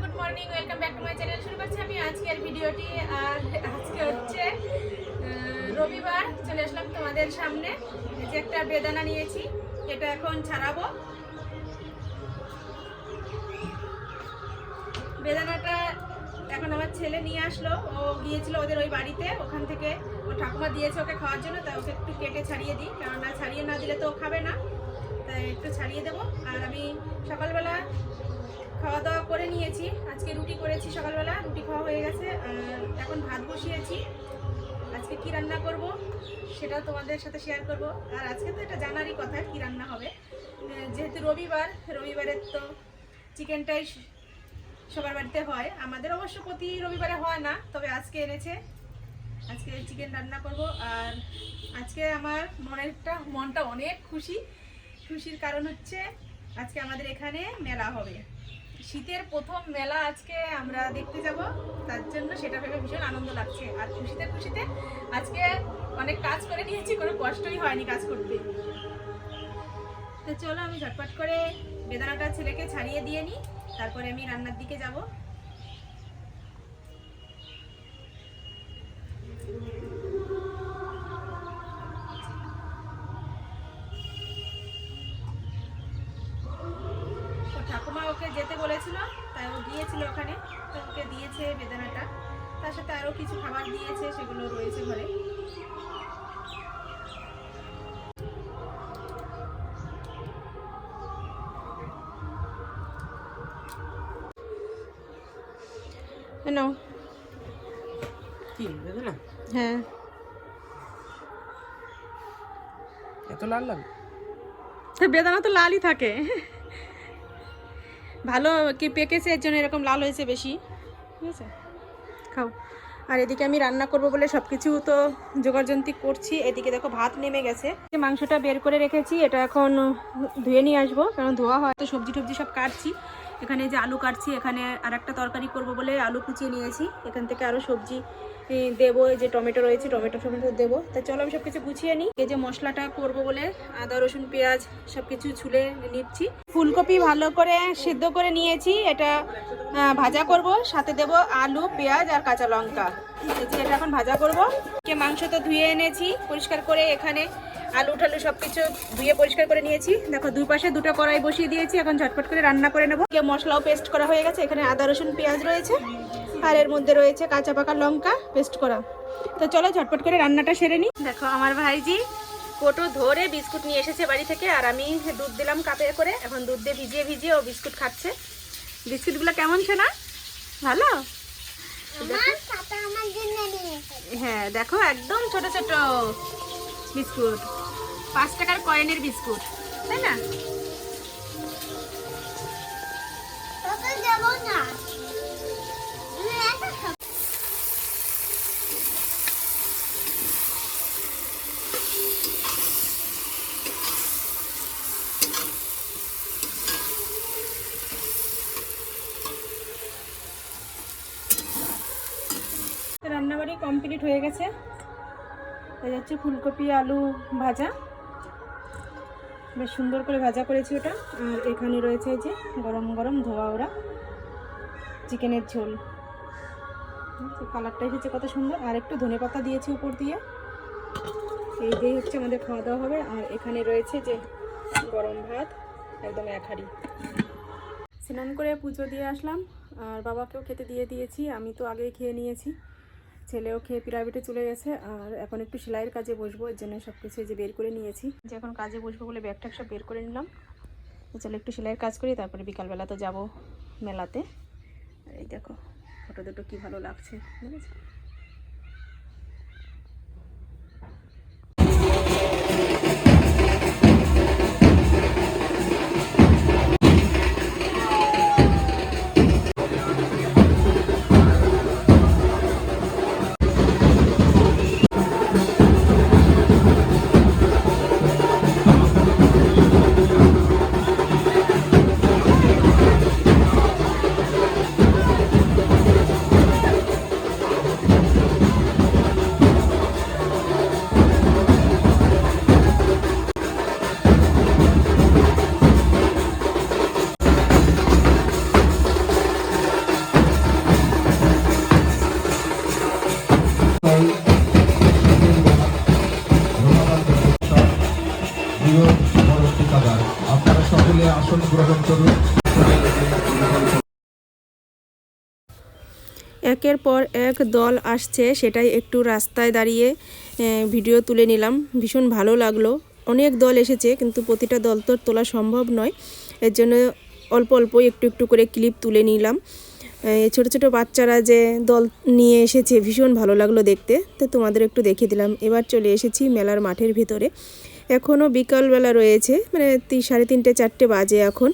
Good morning welcome back to my channel শুরু করছি আমি আজকের ভিডিওটি। আর আজকে হচ্ছে রবিবার। চলে আসলাম তোমাদের সামনে। যে একটা বেদানা নিয়েছি। এটা এখন ছাড়াবো। বেদানাটা এখন আমার ছেলে নিয়ে আসলো। ও গিয়েছিল ওদের ওই বাড়িতে। ওখান থেকে ও ঠাকুমা দিয়েছে ওকে খাওয়ার জন্য। তাই ওকে একটু কেটে ছাড়িয়ে দিই। কেননা ছাড়িয়ে না দিলে তো খাবে না। তাই একটু ছাড়িয়ে দেবো। আর আমি সকালবেলা খাওয়া দাওয়া নিয়েছি আজকে রুটি করেছি সকালবেলা, রুটি খাওয়া হয়ে গেছে। এখন ভাত বসিয়েছি। আজকে কি রান্না করব সেটা তোমাদের সাথে শেয়ার করব। আর আজকে তো এটা জানারই কথা কি রান্না হবে। যেহেতু রবিবার রবিবারের তো চিকেনটাই সবার বাড়িতে হয়। আমাদের অবশ্য প্রতি রবিবারে হয় না, তবে আজকে এনেছে। আজকে চিকেন রান্না করব। আর আজকে আমার মনেরটা, মনটা অনেক খুশি। খুশির কারণ হচ্ছে আজকে আমাদের এখানে মেলা হবে। শীতের প্রথম মেলা আজকে আমরা দেখতে যাব। তার জন্য সেটা ভেবে ভীষণ আনন্দ লাগছে। আর খুশিতে খুশিতে আজকে অনেক কাজ করে নিয়েছি, কোনো কষ্টই হয়নি কাজ করতে। তো চলো আমি ঝটপট করে বেদানাটা ছেলেকে ছাড়িয়ে দিয়ে নিই। তারপরে আমি রান্নার দিকে যাব। বেদানাটা তার সাথে আরও কিছু খাবার দিয়েছে সেগুলো রয়েছে ঘরে। নাও। কি হ্যাঁ। এত লাল লাল? তো বেদানা তো লালই থাকে। ভালো কি পেকেছে এর জন্য এরকম লাল হয়েছে বেশি। ঠিক আছে? খাও। আর এদিকে আমি রান্না করব বলে সব কিছু তো জোগাড়যন্ত্রী করছি। এদিকে দেখো ভাত নেমে গেছে। মাংসটা বের করে রেখেছি, এটা এখন ধুয়ে নিয়ে আসব, কারণ ধোয়া হয়। তো সবজি টবজি সব কাটছি। এখানে যে আলু কাটছি, এখানে আর একটা তরকারি করব বলে আলু কুচিয়ে নিয়েছি। এখান থেকে আরও সবজি দেবো এই যে টমেটো রয়েছে, টমেটো টমেটো দেবো। তা চলো আমি সব কিছু গুছিয়ে নিই। এই যে মশলাটা করব বলে আদা, রসুন, পেঁয়াজ সব কিছু ছুলে নিচ্ছি। ফুলকপি ভালো করে সিদ্ধ করে নিয়েছি। এটা ভাজা করব, সাথে দেব আলু, পেঁয়াজ আর কাঁচা লঙ্কা। এটা এখন ভাজা করব। কে মাংস তো ধুয়ে এনেছি, পরিষ্কার করে এখানে আলু টালু সব কিছু ধুয়ে পরিষ্কার করে নিয়েছি। দেখো দুই পাশে দুটো কড়াই বসিয়ে দিয়েছি। এখন ঝটপট করে রান্না করে নেব। মশলাও পেস্ট করা হয়ে গেছে। এখানে আদা, রসুন, পেঁয়াজ রয়েছে। আর এর মধ্যে রয়েছে কাঁচা পাকা লঙ্কা পেস্ট করা। তো চলো ঝটপট করে রান্নাটা সেরে নিই দেখো আমার ভাইজি কোটো ধরে বিস্কুট নিয়ে এসেছে বাড়ি থেকে আর আমি দুধ দিলাম কাপে করে। এখন দুধ দিয়ে ভিজিয়ে ভিজিয়ে ও বিস্কুট খাচ্ছে। বিস্কুটগুলো কেমন শোনা ভালো? হ্যাঁ দেখো একদম ছোট ছোট বিস্কুট। পাঁচ টাকার কয়েনের বিস্কুট তাই না? কমপ্লিট হয়ে গেছে। এই হচ্ছে ফুলকপি, আলু ভাজা। বেশ সুন্দর করে ভাজা করেছি ওটা। আর এখানে রয়েছে যে গরম গরম ধোয়া ওরা চিকেনের ঝোল। কালারটা এসেছে কত সুন্দর। আর একটু ধনে পাতা দিয়েছি উপর দিয়ে। এই দিয়ে হচ্ছে আমাদের খাওয়া দাওয়া হবে। আর এখানে রয়েছে যে গরম ভাত, একদম এক হাঁড়ি। স্নান করে পুজো দিয়ে আসলাম। আর বাবাকেও খেতে দিয়ে দিয়েছি। আমি তো আগেই খেয়ে নিয়েছি। ছেলেও খেয়ে প্রাইভেটে চলে গেছে, আর এখন একটু সেলাইয়ের কাজে বসবো, এর জন্য সব কিছু যে বের করে নিয়েছি। যে এখন কাজে বসবো বলে ব্যাগ ট্যাগ সব বের করে নিলাম। চলো একটু সেলাইয়ের কাজ করি, তারপরে বিকালবেলা তো যাব মেলাতে। এই দেখো, ফটো দুটো কী ভালো লাগছে বুঝেছ একের পর এক দল আসছে, সেটাই একটু রাস্তায় দাঁড়িয়ে ভিডিও তুলে নিলাম। ভীষণ ভালো লাগল। অনেক দল এসেছে, কিন্তু প্রতিটা দল তো তোলা সম্ভব নয়। এর জন্য অল্প অল্প একটু একটু করে ক্লিপ তুলে নিলাম। ছোট ছোট বাচ্চারা যে দল নিয়ে এসেছে, ভীষণ ভালো লাগল দেখতে। তো তোমাদের একটু দেখিয়ে দিলাম। এবার চলে এসেছি মেলার মাঠের ভিতরে। এখনও বিকালবেলা রয়েছে মানে সাড়ে তিনটে, চারটে বাজে এখন।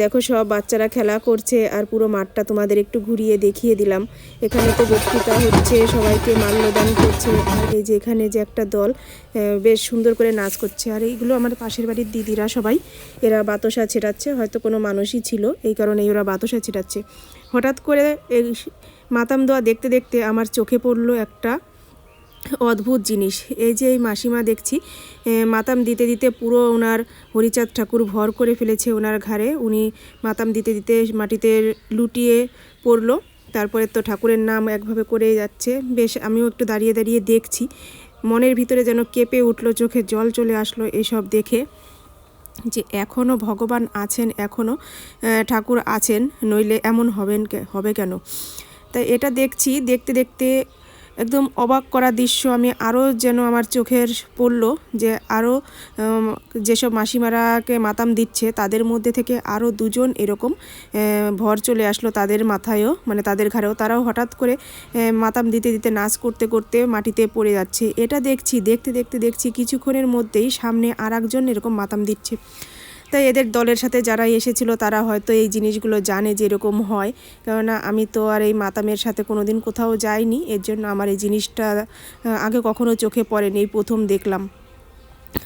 দেখো সব বাচ্চারা খেলা করছে, আর পুরো মাঠটা তোমাদের একটু ঘুরিয়ে দেখিয়ে দিলাম। এখানে তো বক্তৃতা হচ্ছে, সবাইকে মাল্যদান করছে। আর এই যে এখানে যে একটা দল বেশ সুন্দর করে নাচ করছে। আর এইগুলো আমার পাশের বাড়ির দিদিরা সবাই, এরা বাতাসা ছেটাচ্ছে হয়তো কোনো মানুষই ছিল, এই কারণে ওরা বাতাসা ছেটাচ্ছে হঠাৎ করে এই মাতাম দোয়া দেখতে দেখতে আমার চোখে পড়ল একটা অদ্ভুত জিনিস। এই যে এই মাসিমা দেখছি মাতাম দিতে দিতে পুরো ওনার হরিচাঁদ ঠাকুর ভর করে ফেলেছে ওনার ঘাড়ে। উনি মাতাম দিতে দিতে মাটিতে লুটিয়ে পড়ল। তারপরে তো ঠাকুরের নাম একভাবে করে যাচ্ছে। বেশ, আমিও একটু দাঁড়িয়ে দাঁড়িয়ে দেখছি। মনের ভিতরে যেন কেঁপে উঠল, চোখে জল চলে আসলো এসব দেখে যে এখনও ভগবান আছেন এখনও ঠাকুর আছেন, নইলে এমন হবেন হবে কেন? তাই এটা দেখছি, দেখতে দেখতে একদম অবাক করা দৃশ্য। আমি আরও যেন আমার চোখের পড়ল যে আরও যেসব মাসিমারাকে মাতাম দিচ্ছে, তাদের মধ্যে থেকে আরও দুজন এরকম ভর চলে আসলো তাদের মাথায়ও মানে তাদের ঘাড়েও। তারাও হঠাৎ করে মাতাম দিতে দিতে নাচ করতে করতে মাটিতে পড়ে যাচ্ছে। এটা দেখছি, দেখতে দেখতে দেখছি কিছুক্ষণের মধ্যেই সামনে আর এরকম মাতাম দিচ্ছে। তাই এদের দলের সাথে যারা এসেছিল তারা হয়তো এই জিনিসগুলো জানে যে এরকম হয়। কেননা আমি তো আর এই মাতামের সাথে কোনো দিন কোথাও যাইনি, এর জন্য আমার এই জিনিসটা আগে কখনো চোখে পড়েনি, এই প্রথম দেখলাম।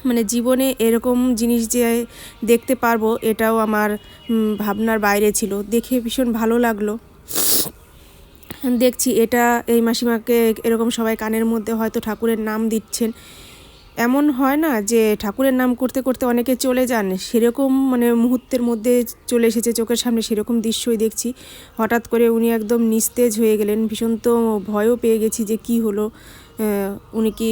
মানে জীবনে এরকম জিনিস যে দেখতে পারব, এটাও আমার ভাবনার বাইরে ছিল। দেখে ভীষণ ভালো লাগল। দেখছি এটা এই মাসিমাকে এরকম সবাই কানের মধ্যে হয়তো ঠাকুরের নাম দিচ্ছেন। এমন হয় না যে ঠাকুরের নাম করতে করতে অনেকে চলে যান, সেরকম মানে মুহূর্তের মধ্যে চলে এসেছে, চোখের সামনে সেরকম দৃশ্যই দেখছি। হঠাৎ করে উনি একদম নিস্তেজ হয়ে গেলেন, ভীষণ তো ভয়ও পেয়ে গেছি যে কি হলো উনি কি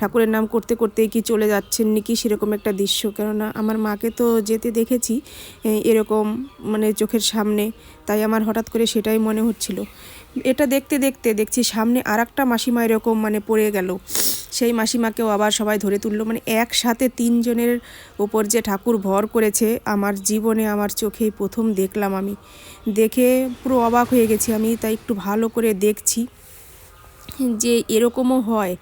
ঠাকুরের নাম করতে করতেই কি চলে যাচ্ছেন নাকি সেরকম একটা দৃশ্য। কেননা আমার মাকে তো যেতে দেখেছি এরকম মানে চোখের সামনে, তাই আমার হঠাৎ করে সেটাই মনে হচ্ছিল। এটা দেখতে দেখতে দেখছি সামনে আর একটা মাসিমা এরকম মানে পড়ে গেল। সেই মাসিমাকেও আবার সবাই ধরে তুললো। মানে একসাথে তিনজনের ওপর যে ঠাকুর ভর করেছে, আমার জীবনে আমার চোখেই প্রথম দেখলাম আমি। দেখে পুরো অবাক হয়ে গেছি আমি, তাই একটু ভালো করে দেখছি যে এরকমও হয়।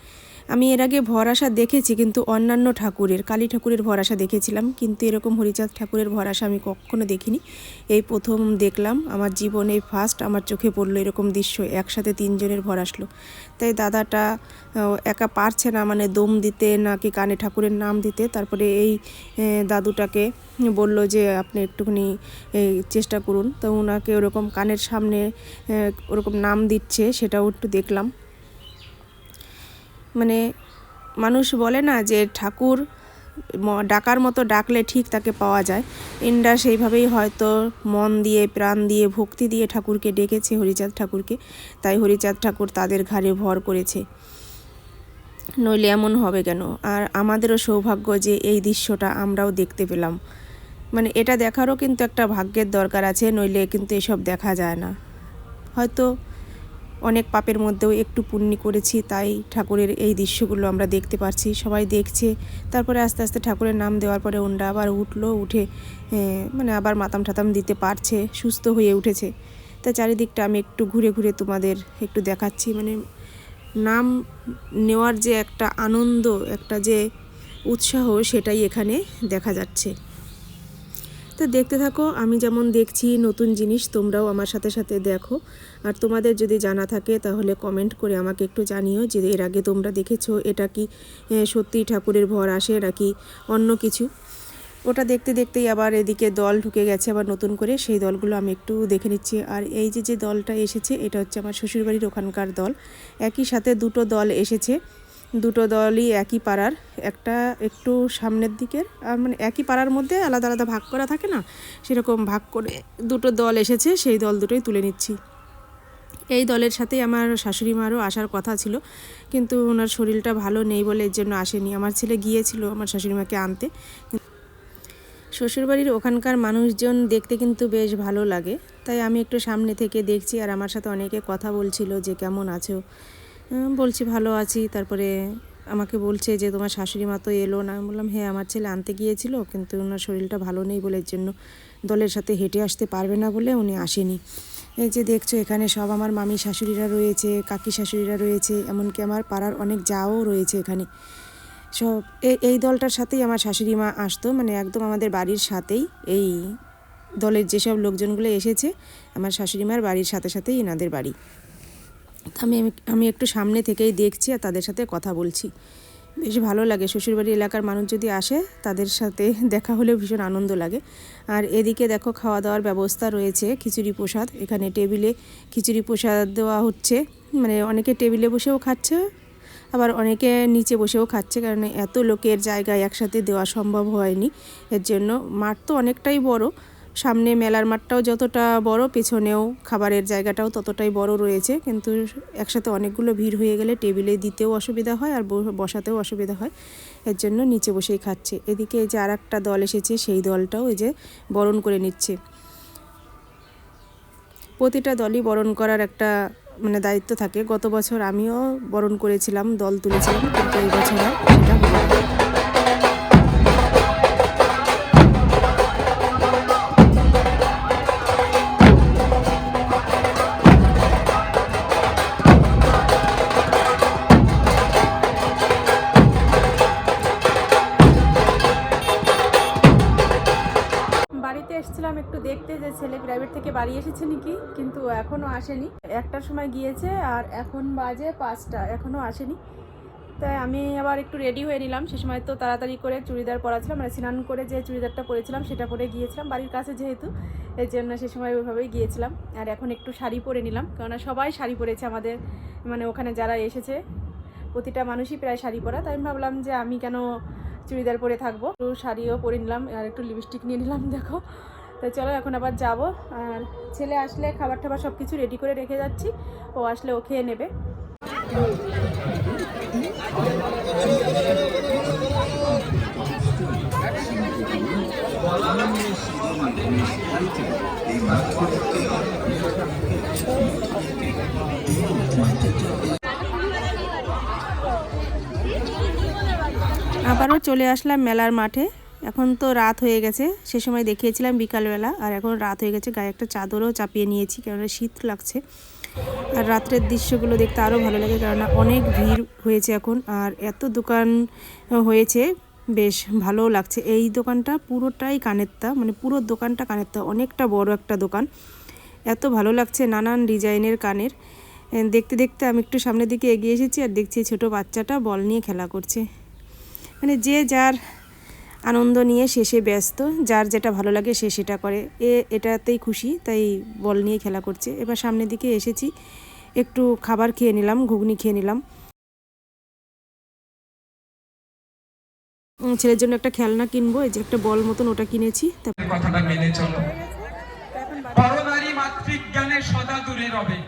আমি এর আগে ভরাসা দেখেছি কিন্তু অন্যান্য ঠাকুরের, কালী ঠাকুরের ভরাসা দেখেছিলাম। কিন্তু এরকম হরিচাঁদ ঠাকুরের ভরাসা আমি কখনো দেখিনি। এই প্রথম দেখলাম, আমার জীবনে ফার্স্ট আমার চোখে পড়ল এরকম দৃশ্য, একসাথে তিনজনের ভর আসলো তাই দাদাটা একা পারছে না মানে দম দিতে নাকি কানে ঠাকুরের নাম দিতে। তারপরে এই দাদুটাকে বলল যে, আপনি একটুখানি চেষ্টা করুন। তো ওনাকে ওরকম কানের সামনে ওরকম নাম দিচ্ছে, সেটাও একটু দেখলাম। মানে মানুষ বলে না যে ঠাকুর ডাকার মতো ডাকলে ঠিক তাকে পাওয়া যায়। ইন্দ্রা সেইভাবেই হয়তো মন দিয়ে, প্রাণ দিয়ে, ভক্তি দিয়ে ঠাকুরকে ডেকেছে, হরিচাঁদ ঠাকুরকে। তাই হরিচাঁদ ঠাকুর তাদের ঘাড়ে ভর করেছে। নইলে এমন হবে কেন? আর আমাদেরও সৌভাগ্য যে এই দৃশ্যটা আমরাও দেখতে পেলাম। মানে এটা দেখারও কিন্তু একটা ভাগ্যের দরকার আছে, নইলে কিন্তু এসব দেখা যায় না। হয়তো অনেক পাপের মধ্যেও একটু পুণ্যি করেছি, তাই ঠাকুরের এই দৃশ্যগুলো আমরা দেখতে পারছি। সবাই দেখছে, তারপরে আস্তে আস্তে ঠাকুরের নাম দেওয়ার পরে ওনরা আবার উঠল, উঠে মানে আবার মাতাম ঠাতাম দিতে পারছে, সুস্থ হয়ে উঠেছে। তাই চারিদিকটা আমি একটু ঘুরে ঘুরে তোমাদের একটু দেখাচ্ছি মানে নাম নেওয়ার যে একটা আনন্দ, একটা যে উৎসাহ, সেটাই এখানে দেখা যাচ্ছে। তো দেখতে থাকো, আমি যেমন দেখছি নতুন জিনিস, তোমরাও আমার সাথে সাথে দেখো। আর তোমাদের যদি জানা থাকে, তাহলে কমেন্ট করে আমাকে একটু জানিও যে এর আগে তোমরা দেখেছ, এটা কি সত্যি ঠাকুরের ভর আসে নাকি অন্য কিছু? ওটা দেখতে দেখতেই আবার এদিকে দল ঢুকে গেছে, আবার নতুন করে। সেই দলগুলো আমি একটু দেখে নিচ্ছি। আর এই যে যে দলটা এসেছে, এটা হচ্ছে আমার শ্বশুরবাড়ির ওখানকার দল। একই সাথে দুটো দল এসেছে। দুটো দলই একই পাড়ার। একটা একটু সামনের দিকের, আর মানে একই পাড়ার মধ্যে আলাদা আলাদা ভাগ করা থাকে না? সেরকম ভাগ করে দুটো দল এসেছে, সেই দল দুটোই তুলে নিচ্ছি। এই দলের সাথেই আমার শাশুড়ি মারও আসার কথা ছিল, কিন্তু ওনার শরীরটা ভালো নেই বলে এর জন্য আসেনি। আমার ছেলে গিয়েছিল আমার শাশুড়ি মাকে আনতে। শ্বশুরবাড়ির ওখানকার মানুষজন দেখতে কিন্তু বেশ ভালো লাগে। তাই আমি একটু সামনে থেকে দেখছি, আর আমার সাথে অনেকে কথা বলছিল যে কেমন আছো? বলছি ভালো আছি। তারপরে আমাকে বলছে যে, তোমার শাশুড়ি মা তো এলো না। আমি বললাম হ্যাঁ আমার ছেলে আনতে গিয়েছিল, কিন্তু ওনার শরীরটা ভালো নেই বলে জন্য দলের সাথে হেঁটে আসতে পারবে না বলে উনি আসেনি। এই যে দেখছ, এখানে সব আমার মামি শাশুড়িরা রয়েছে, কাকি শাশুড়িরা রয়েছে, এমনকি আমার পাড়ার অনেক যাও রয়েছে এখানে। সব এই দলটার সাথেই আমার শাশুড়ি মা আসতো মানে একদম আমাদের বাড়ির সাথেই। এই দলের যেসব লোকজনগুলো এসেছে, আমার শাশুড়ি মার বাড়ির সাথে সাথেই এনাদের বাড়ি। আমি আমি একটু সামনে থেকেই দেখছি আর তাদের সাথে কথা বলছি। বেশ ভালো লাগে। শ্বশুরবাড়ি এলাকার মানুষ যদি আসে, তাদের সাথে দেখা হলেও ভীষণ আনন্দ লাগে। আর এদিকে দেখো খাওয়া দাওয়ার ব্যবস্থা রয়েছে, খিচুড়ি প্রসাদ। এখানে টেবিলে খিচুড়ি প্রসাদ দেওয়া হচ্ছে। মানে অনেকে টেবিলে বসেও খাচ্ছে, আবার অনেকে নিচে বসেও খাচ্ছে, কারণ এত লোকের জায়গায় একসাথে দেওয়া সম্ভব হয়নি। এর জন্য মাঠ তো অনেকটাই বড় সামনে মেলার মাঠটাও যতটা বড়, পেছনেও খাবারের জায়গাটাও ততটাই বড় রয়েছে। কিন্তু একসাথে অনেকগুলো ভিড় হয়ে গেলে টেবিলে দিতেও অসুবিধা হয় আর বসাতেও অসুবিধা হয়। এর জন্য নিচে বসেই খাচ্ছে। এদিকে এই যে আর একটা দল এসেছে, সেই দলটাও এই যে বরণ করে নিচ্ছে। প্রতিটা দলই বরণ করার একটা মানে দায়িত্ব থাকে। গত বছর আমিও বরণ করেছিলাম, দল তুলেছিলাম, কিন্তু এই বছর সেটা বাড়ি এসেছে নাকি? কিন্তু এখনও আসেনি। একটার সময় গিয়েছে আর এখন বাজে পাঁচটা এখনও আসেনি। তাই আমি আবার একটু রেডি হয়ে নিলাম। সে সময় তো তাড়াতাড়ি করে চুড়িদার পরাছিলাম মানে স্নান করে যে চুড়িদারটা পরেছিলাম, সেটা পরে গিয়েছিলাম। বাড়ির কাছে যেহেতু, এর জন্য সে সময় ওইভাবেই গিয়েছিলাম। আর এখন একটু শাড়ি পরে নিলাম। কেননা সবাই শাড়ি পরেছে আমাদের। মানে ওখানে যারা এসেছে, প্রতিটা মানুষই প্রায় শাড়ি পরা। তাই আমি ভাবলাম যে আমি কেন চুড়িদার পরে থাকব? একটু শাড়িও পরে নিলাম। আর একটু লিপস্টিক নিয়ে নিলাম, দেখো। তো চলো এখন আবার যাব। আর ছেলে আসলে খাবার টাবার সব কিছু রেডি করে রেখে যাচ্ছি। ও আসলে ও খেয়ে নেবে। আবারও চলে আসলাম মেলার মাঠে। এখন তো রাত হয়ে গেছে। সে সময় দেখিয়েছিলাম বিকালবেলা, আর এখন রাত হয়ে গেছে, গায়ে একটা চাদরও চাপিয়ে নিয়েছি, কেননা শীত লাগছে। আর রাত্রের দৃশ্যগুলো দেখতে আরও ভালো লাগে, কেননা অনেক ভিড় হয়েছে এখন, আর এত দোকান হয়েছে, বেশ ভালোও লাগছে। এই দোকানটা পুরোটাই কানেরটা মানে পুরো দোকানটা কানেরটা অনেকটা বড় একটা দোকান। এত ভালো লাগছে নানান ডিজাইনের কানের। দেখতে দেখতে আমি একটু সামনের দিকে এগিয়ে এসেছি, আর দেখছি ছোট বাচ্চাটা বল নিয়ে খেলা করছে। মানে যে যার আনন্দ নিয়ে শেষে ব্যস্ত যার যেটা ভালো লাগে সে সেটা করে। এ এটাতেই খুশি তাই বল নিয়ে খেলা করছে। এবার সামনের দিকে এসেছি একটু খাবার খেয়ে নিলাম ঘুগনি খেয়ে নিলাম। ছেলের জন্য একটা খেলনা কিনবো এই যে একটা বল মতন ওটা কিনেছি। তা কথাটা মেনে চলো। পরনারী মাতৃজ্ঞানে সদা দূরে রবে।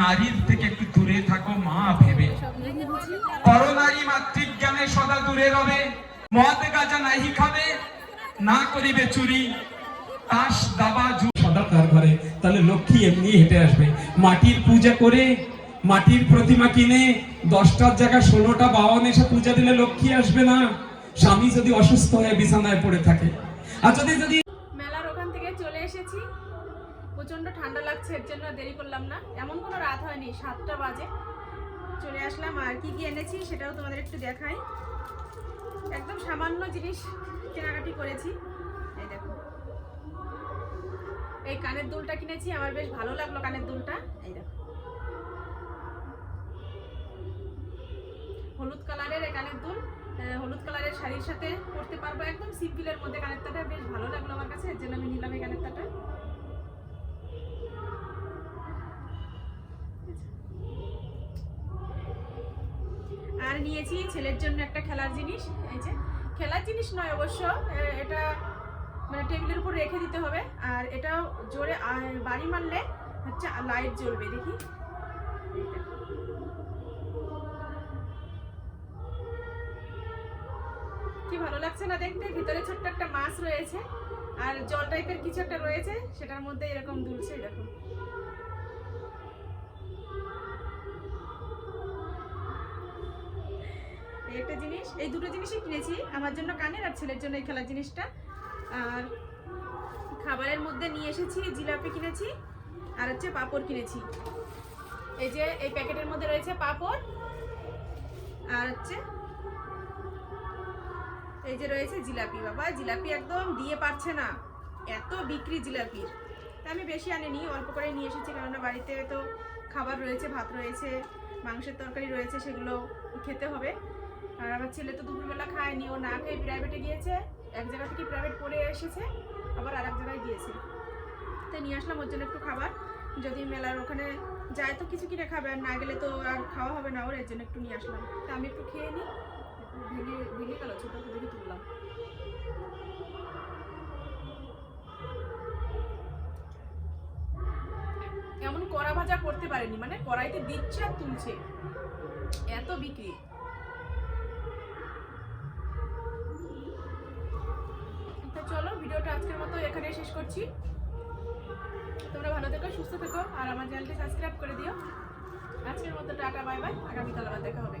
নারীর থেকে একটু দূরে থাকো মা ভেবে। পরনারী মাতৃজ্ঞানে সদা দূরে রবে। মদ গাজা নাহি খাবে না করিবে চুরি, তাস, দাবা জু সদা তার ঘরে, তাহলে লক্ষ্মী এমনি হেঁটে আসবে। মাটির পূজা করে, মাটির প্রতিমা কিনে, দশটার জায়গায় ষোলোটা বাওয়ান এসে পূজা দিলে লক্ষ্মী আসবে না। স্বামী যদি অসুস্থ হয়ে বিছানায় পড়ে থাকে। আর যদি যদি মেলার ওখান থেকে চলে এসেছি। প্রচণ্ড ঠান্ডা লাগছে, এর জন্য দেরি করলাম না। এমন কোনো রাত হয়নি, সাতটা বাজে। চলে আসলাম, আর কি কি এনেছি সেটাও তোমাদের একটু দেখাই। একদম সামান্য জিনিস কেনাকাটি করেছি। এই দেখো। এই কানের দুলটা কিনেছি, আমার বেশ ভালো লাগল কানের দুলটা। এই দেখো। হলুদ কালারের এই কানের দুল হলুদ কালারের শাড়ির সাথে পরতে পারব। একদম সিম্পলের মধ্যে কানেরটাটা বেশ ভালো লাগল আমার কাছে, এর জন্য আমি নিলাম এই কানেরটাটা। আর নিয়েছি, ছেলের জন্য একটা খেলার জিনিস, এই যে। খেলার জিনিস নয় অবশ্য এটা মানে টেবিলের উপর রেখে দিতে হবে, আর এটা জোরে বাড়ি মারলে হচ্ছে লাইট জ্বলবে, দেখি। কি ভালো লাগছে না দেখতে? ভিতরে ছোট্ট একটা মাছ রয়েছে, আর জল টাইপের কিছু একটা রয়েছে, সেটার মধ্যে এরকম দুলছে দেখো একটা জিনিস, এই দুটো জিনিসই কিনেছি। আমার জন্য কানের আর ছেলের জন্য এই খেলার জিনিসটা। আর খাবারের মধ্যে নিয়ে এসেছি, জিলাপি কিনেছি, আর হচ্ছে পাঁপড় কিনেছি। এই যে, এই প্যাকেটের মধ্যে রয়েছে পাপড়, আর হচ্ছে এই যে রয়েছে জিলাপি। বাবা, জিলাপি একদম দিয়ে পারছে না। এত বিক্রি জিলাপির। তা আমি বেশি আনিনি, অল্প করে নিয়ে এসেছি, কেননা বাড়িতে তো খাবার রয়েছে, ভাত রয়েছে, মাংসের তরকারি রয়েছে, সেগুলো খেতে হবে। আর আমার ছেলে তো দুপুরবেলা খায়নি, ও না খেয়ে প্রাইভেটে গিয়েছে, এক জায়গা থেকে প্রাইভেট পড়ে এসেছে, আবার আর এক জায়গায় গিয়েছে। তাই নিয়ে আসলাম ওর জন্য একটু খাবার, যদি মেলার ওখানে যায় তো কিছু কিনে খাবে, আর না গেলে তো আর খাওয়া হবে না, ওর এর জন্য একটু নিয়ে আসলাম। তা আমি একটু খেয়ে নিই, ভেঙে ভেঙে গেল, ছোটো দেখে তুললাম। এমন কড়া ভাজা করতে পারেনি মানে কড়াইতে দিচ্ছে আর তুলছে। এত বিক্রি। এখানে শেষ করছি। তোমরা ভালো থেকো, সুস্থ থেকো, আর আমার চ্যানেলটি সাবস্ক্রাইব করে দিও। আজকের মতো টাটা, বাই বাই, আগামীকাল আবার দেখা হবে।